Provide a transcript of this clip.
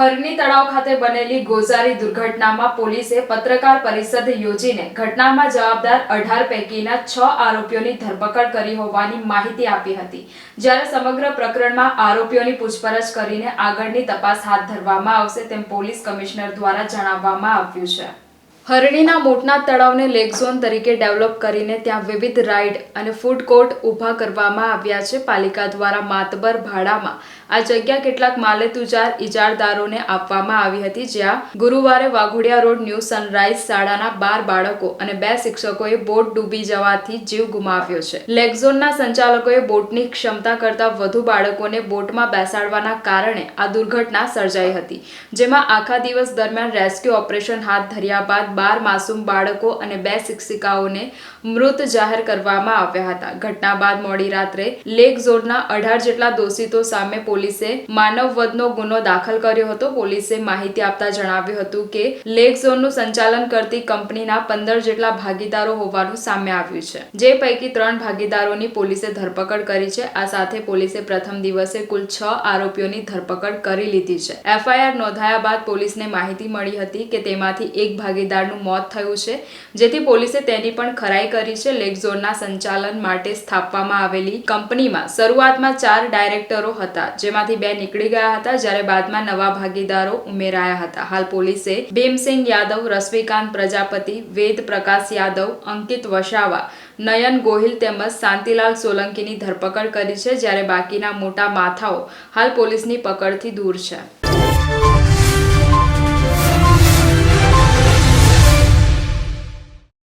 હરની તળાવ ખાતે બનેલી ગોઝારી દુર્ઘટનામાં પોલીસે પત્રકાર પરિષદ યોજીને ઘટનામાં જવાબદાર અઢાર પૈકીના છ આરોપીઓની ધરપકડ કરી હોવાની માહિતી આપી હતી. જ્યારે સમગ્ર પ્રકરણમાં આરોપીઓની પૂછપરછ કરીને આગળની તપાસ હાથ ધરવામાં આવશે તેમ પોલીસ કમિશનર દ્વારા જણાવવામાં આવ્યું છે. હરણીના મોટના તળાવને લેક ઝોન તરીકે ડેવલપ કરીને ત્યાં વિવિધ રાઇડ અને ફૂડ કોર્ટ ઊભા કરવામાં આવ્યા છે. પાલિકા દ્વારા માતબર ભાડામાં આ જગ્યા કેટલાક માલેતુજાર ઇજારદારોને આપવામાં આવી હતી. જ્યાં ગુરુવારે વાઘોડિયા રોડ ન્યૂ સનરાઇઝ શાળાના બાર બાળકો અને બે શિક્ષકોએ બોટ ડૂબી જવાથી જીવ ગુમાવ્યો છે. લેક ઝોનના સંચાલકોએ બોટની ક્ષમતા કરતાં વધુ બાળકોને બોટમાં બેસાડવાના કારણે આ દુર્ઘટના સર્જાઈ હતી, જેમાં આખા દિવસ દરમિયાન રેસ્ક્યુ ઓપરેશન હાથ ધર્યા બાદ બાર માસૂમ બાળકો અને બે શિક્ષિકાઓને મૃત જાહેર કરવામાં આવ્યા હતા. ઘટના બાદ મોડી રાત્રે લેક ઝોનના અઢાર જેટલા દોષિતો સામે પોલીસે માનવ વધનો ગુનો દાખલ કર્યો હતો. પોલીસે માહિતી આપતા જણાવ્યું હતું કે, લેક ઝોનનું સંચાલન કરતી કંપનીના પંદર જેટલા ભાગીદારો હોવાનું સામે આવ્યું છે. જે પૈકી ત્રણ ભાગીદારોની પોલીસે ધરપકડ કરી છે. આ સાથે પોલીસે પ્રથમ દિવસે કુલ છ આરોપીઓની ધરપકડ કરી લીધી છે. એફઆઈઆર નોંધાયા બાદ પોલીસને માહિતી મળી હતી કે તેમાંથી એક ભાગીદારનું મોત થયું છે. જેથી પોલીસે તેની પણ ખરાઈ કરી છે. લેક સંચાલન માટે સ્થાપવામાં આવેલી કંપનીમાં શરૂઆતમાં ચાર ડાયરેક્ટરો હતા, જેમાંથી બે નીકળી ગયા હતા, જ્યારે બાદમાં નવા ભાગીદારો ઉમેરાયા હતા. હાલ પોલીસે ભીમસિંહ યાદવ, રશ્મિકાંત પ્રજાપતિ વેદ પ્રકાશ યાદવ, અંકિત વસાવા, નયન ગોહિલ તેમજ શાંતિલાલ સોલંકીની ધરપકડ કરી છે, જ્યારે બાકીના મોટા માથાઓ હાલ પોલીસની પકડથી દૂર છે.